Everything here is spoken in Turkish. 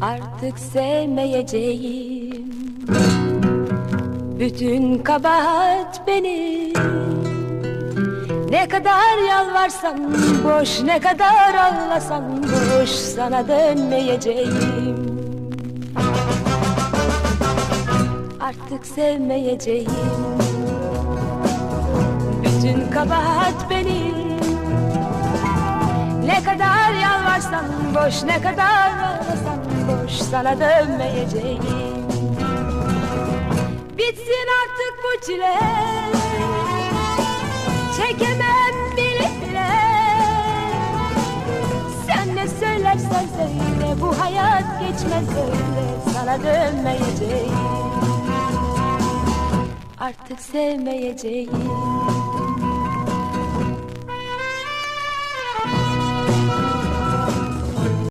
Artık sevmeyeceğim. Bütün kabahat benim. Ne kadar yalvarsam boş Ne kadar ağlasam boş Sana dönmeyeceğim. Artık sevmeyeceğim. Bütün kabahat benim. Ne kadar yalvarsam boş ne kadar ağlasam boş sana dönmeyeceğim. Bitsin artık bu çile Çekemem bile bile. Sen ne söylersen söyle bu hayat geçmez öyle Sana dönmeyeceğim. Artık sevmeyeceğim